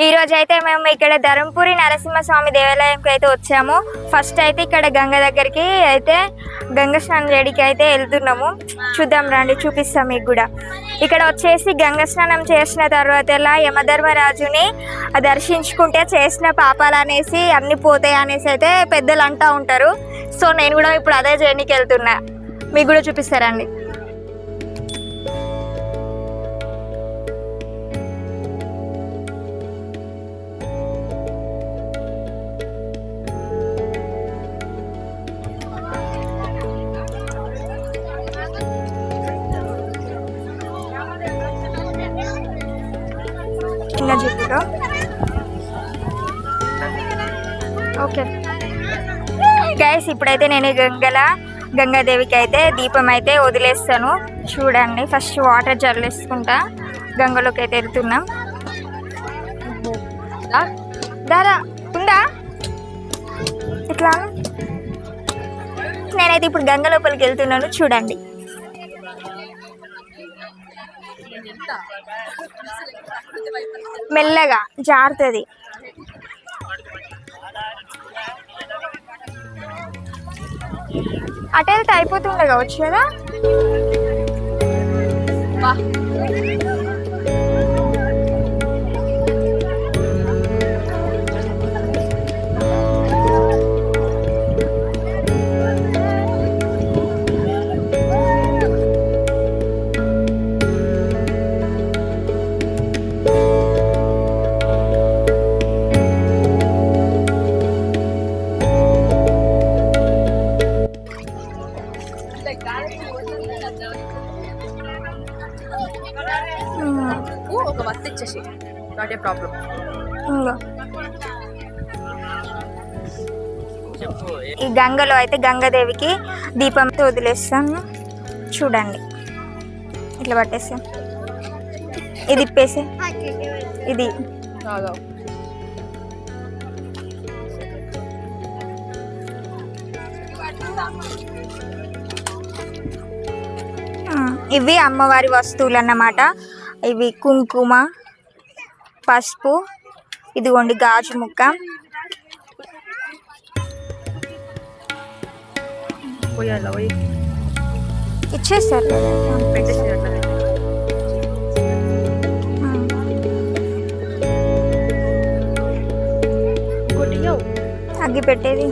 ఈ రోజు అయితే మేము ఇక్కడ ధర్మపురి నరసింహస్వామి దేవాలయంకి అయితే వచ్చాము. ఫస్ట్ అయితే ఇక్కడ గంగ దగ్గరికి అయితే గంగ స్నానం చేయడానికి అయితే వెళ్తున్నాము. చూద్దాం రండి చూపిస్తాం మీకు కూడా. ఇక్కడ వచ్చేసి గంగ స్నానం చేసిన తర్వాత ఎలా యమధర్మరాజుని దర్శించుకుంటే చేసిన పాపాలు అనేసి అన్ని పోతాయి అనేసి అయితే పెద్దలు అంటూ ఉంటారు. సో నేను కూడా ఇప్పుడు అదే చేయడానికి వెళ్తున్నా. మీకు కూడా చూపిస్తారండి చిన్న జీపులో ఓకే. గైస్ ఇప్పుడైతే నేను గంగల గంగాదేవికి అయితే దీపం అయితే వదిలేస్తాను. చూడండి ఫస్ట్ వాటర్ జల్లేసుకుంటా గంగలోకి అయితే వెళ్తున్నాం. దాదా ఉందా? ఇట్లా? నేనైతే ఇప్పుడు గంగ లోపలికి వెళ్తున్నాను చూడండి. మెల్లగా జారుతుంది అటు వెళ్తే అయిపోతుండే కావచ్చు కదా? ఒక వస్తు ఇచ్చేసి. Not a problem. ఈ గంగలో అయితే గంగాదేవికి దీపంతో వదిలేస్తాను చూడండి. ఇట్లా పట్టేస్తాం ఇది ఇప్పేసి ఇది. ఆ, ఇవి అమ్మవారి వస్తువులు అన్నమాట ఇవి కుంకుమ పసుపు ఇదిగోండి గాజు ముక్క. ఇయ్యవు. అగ్గి పెట్టేది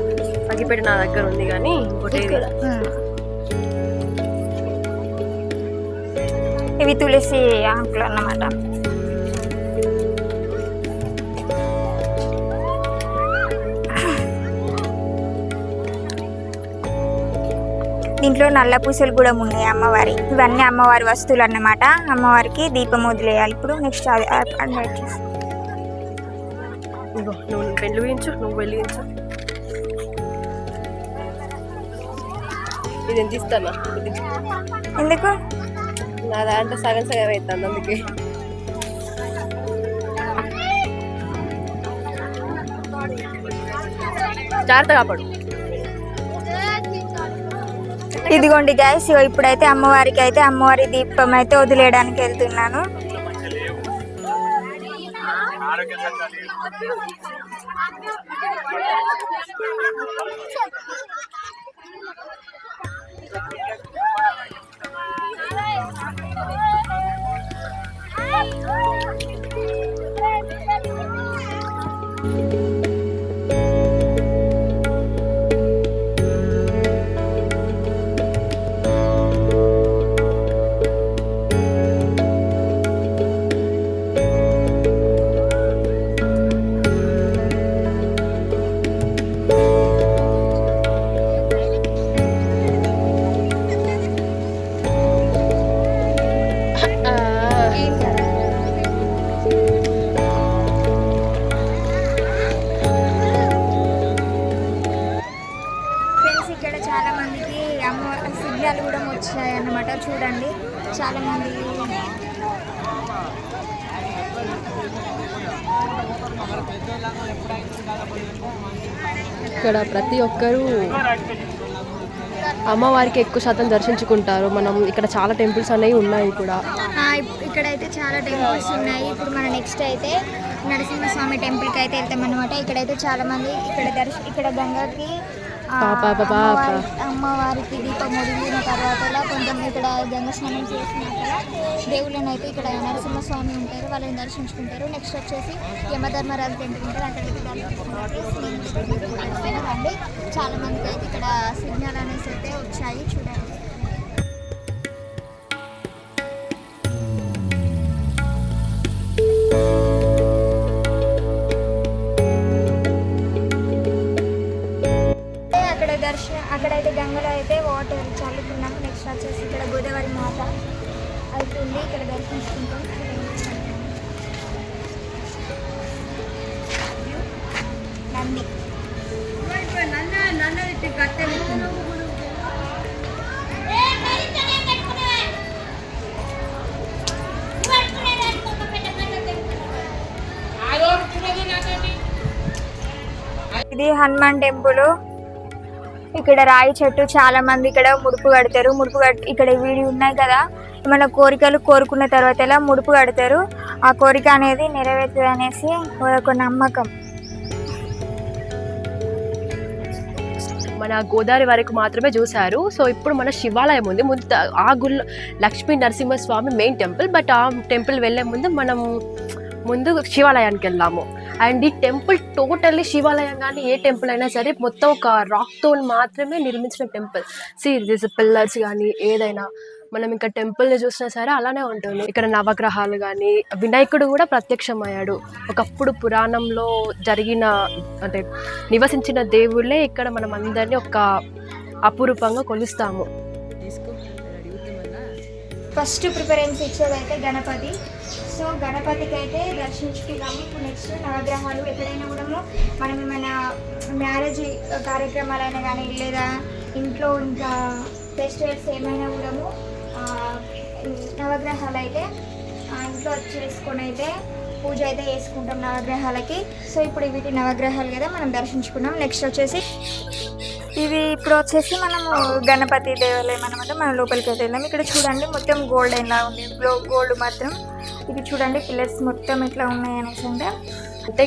అగ్గిపెట్టి నా దగ్గర ఉంది కానీ ఇంకోటి ఇవి తులసి ఆకులు అన్నమాట. దీంట్లో నల్ల పూసలు కూడా ఉన్నాయి అమ్మవారి. ఇవన్నీ అమ్మవారి వస్తువులు అన్నమాట. అమ్మవారికి దీపం వదిలేయాలి. ఇప్పుడు నెక్స్ట్ అది వెలిగించు నువ్వు ఇది ఎందుకు? నా దాంట్లో సగం సగం అవుతుంది అందుకే. జాగ్రత్త కాపాడు ఇదిగోండి గ్యాస్ ఇప్పుడైతే అమ్మవారికి అయితే అమ్మవారి దీపం అయితే వదిలేయడానికి వెళ్తున్నాను. చూడండి చాలా మంది ఇక్కడ ప్రతి ఒక్కరూ అమ్మవారికి ఎక్కువ శాతం దర్శించుకుంటారు. మనం ఇక్కడ చాలా టెంపుల్స్ అనేవి ఉన్నాయి కూడా. ఇక్కడైతే చాలా టెంపుల్స్ ఉన్నాయి. ఇప్పుడు మన నెక్స్ట్ అయితే నరసింహస్వామి టెంపుల్కి అయితే వెళ్తాం అనమాట ఇక్కడైతే చాలా మంది ఇక్కడ దర్శ ఇక్కడ గంగకి అమ్మవారికి దీపం ముదిగిన తర్వాత కొంచెం ఇక్కడ గంగస్నానం స్నానం దేవుళ్ళని అయితే ఇక్కడ నరసింహస్వామి ఉంటారు వాళ్ళని దర్శించుకుంటారు. నెక్స్ట్ వచ్చేసి యమధర్మరాజు టెంపుల్ ఉంటారు అక్కడికి దర్శించుకుంటారు రండి చాలా మందికి అయితే ఇక్కడ సిగ్నల్ అనేసి అయితే వచ్చాయి. చూడండి. అయితే వాటర్ చల్లుకున్నాము నెక్స్ట్ వచ్చేసి ఇక్కడ గోదావరి మాత అవుతుంది. ఇక్కడ దర్శించుకుంటాం. నంది. ఇది హనుమాన్ టెంపుల్. ఇక్కడ రాయి చెట్టు చాలా మంది ఇక్కడ ముడుపు కడతారు. ముడుపు కట్ ఇక్కడ వీడి ఉన్నాయి కదా. మన కోరికలు కోరుకున్న తర్వాత ఇలా ముడుపు కడతారు? ఆ కోరిక అనేది నెరవేరుతుంది అనేసి ఒక నమ్మకం. మన గోదావరి వరకు మాత్రమే చూశారు. సో ఇప్పుడు మన శివాలయం ఉంది. ముందు ఆ గుళ్ళ Lakshmi Narasimhaswamy main temple but ఆ టెంపుల్ వెళ్ళే ముందు మనం ముందు శివాలయానికి వెళ్ళాము. అండ్ ఈ టెంపుల్ టోటల్లీ శివాలయం కానీ ఏ టెంపుల్ అయినా సరే మొత్తం ఒక రాక్ మాత్రమే నిర్మించిన టెంపుల్. సి దిస్ పిల్లర్స్ కానీ ఏదైనా. మనం ఇంకా టెంపుల్ని చూసినా సరే అలానే ఉంటుంది. ఇక్కడ నవగ్రహాలు కానీ వినాయకుడు కూడా ప్రత్యక్షమయ్యాడు. ఒకప్పుడు పురాణంలో జరిగిన అంటే నివసించిన దేవుళ్ళే ఇక్కడ మనం అందరినీ ఒక అపురూపంగా కొలుస్తాము. ఫస్ట్ ప్రిఫరెన్స్ ఇచ్చేదైతే గణపతి. సో గణపతికి అయితే దర్శించుకున్నాము ఇప్పుడు నెక్స్ట్ నవగ్రహాలు ఎక్కడైనా కూడా మనం ఏమైనా మ్యారేజ్ కార్యక్రమాలైనా కానీ లేదా ఇంట్లో ఇంకా ఫెస్టివల్స్ ఏమైనా కూడా నవగ్రహాలు అయితే ఇంట్లో చేసుకొని అయితే పూజ అయితే చేసుకుంటాం నవగ్రహాలకి. సో ఇప్పుడు వీటి నవగ్రహాలు కదా మనం దర్శించుకున్నాం. నెక్స్ట్ వచ్చేసి ఇది ఇప్పుడు వచ్చేసి మనము గణపతి దేవాలయం అనమాట మనం లోపలికి అయితే వెళ్ళాం ఇక్కడ చూడండి మొత్తం గోల్డ్ ఎలా ఉంది. గోల్డ్ మాత్రం ఇది చూడండి పిల్లర్స్ మొత్తం ఎట్లా ఉన్నాయి అనేసి అంటే అంటే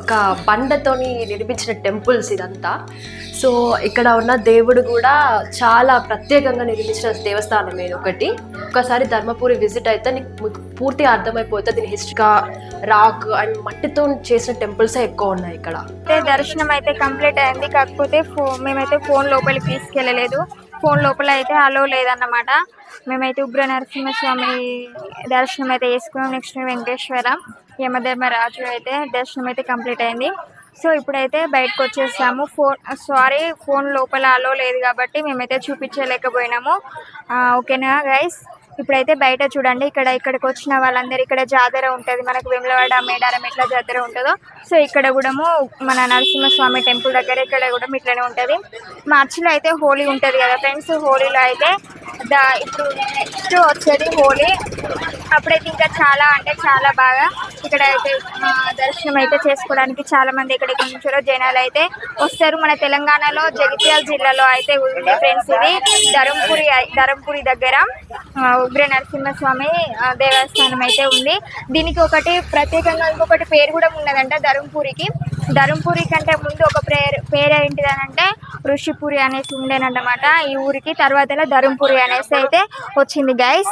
ఒక బండతోని నిర్మించిన టెంపుల్స్ ఇదంతా. సో ఇక్కడ ఉన్న దేవుడు కూడా చాలా ప్రత్యేకంగా నిర్మించిన దేవస్థానం ఇది ఒకటి. ఒకసారి ధర్మపురి విజిట్ అయితే నీకు మీకు పూర్తిగా అర్థమైపోతుంది. దీని హిస్టరీగా రాక్ అండ్ మట్టితో చేసిన టెంపుల్స్ ఎక్కువ ఉన్నాయి ఇక్కడ? అయితే దర్శనం అయితే కంప్లీట్ అయింది. కాకపోతే ఫో మేమైతే ఫోన్ లోపలికి తీసుకెళ్ళలేదు. ఫోన్ లోపల అయితే అలో లేదన్నమాట. మేమైతే ఉగ్ర నరసింహస్వామి దర్శనం అయితే చేసుకున్నాం. నెక్స్ట్ వెంకటేశ్వర యమధర్మరాజు అయితే దర్శనం అయితే కంప్లీట్ అయింది. సో ఇప్పుడైతే బయటకు వచ్చేసాము. ఫోన్ సారీ ఫోన్ లోపల అలో లేదు కాబట్టి మేమైతే చూపించలేకపోయినాము. ఓకేనా గైస్ ఇప్పుడైతే బయట చూడండి ఇక్కడ ఇక్కడికి వచ్చిన వాళ్ళందరూ ఇక్కడ జాతర ఉంటుంది. మనకు వెమ్లవాడ మేడారం ఎట్లా జాతర ఉంటుందో. సో ఇక్కడ కూడా మన నరసింహస్వామి టెంపుల్ దగ్గర ఇక్కడ కూడా ఇట్లనే ఉంటుంది. మార్చిలో అయితే హోలీ ఉంటుంది కదా ఫ్రెండ్స్ హోలీలో అయితే దా ఇప్పుడు నెక్స్ట్ వచ్చేది హోలీ. అప్పుడైతే ఇంకా చాలా అంటే చాలా బాగా ఇక్కడ అయితే దర్శనం అయితే చేసుకోవడానికి చాలా మంది ఇక్కడికి నుంచో జనాలు అయితే వస్తారు. మన తెలంగాణలో జగిత్యాల జిల్లాలో అయితే ఉంది ఫ్రెండ్స్ ఇది. ధరంపురి ధరంపురి దగ్గర ఉగ్ర నరసింహస్వామి దేవస్థానం అయితే ఉంది. దీనికి ఒకటి ప్రత్యేకంగా ఇంకొకటి పేరు కూడా ఉన్నదంట ధరంపురికి. ధరంపురి కంటే ముందు ఒక పేరు పేరు ఏంటిదనంటే ఋషిపురి అనేసి ఉండేనన్నమాట ఈ ఊరికి. తర్వాత ధరంపురి అనేసి అయితే వచ్చింది గైస్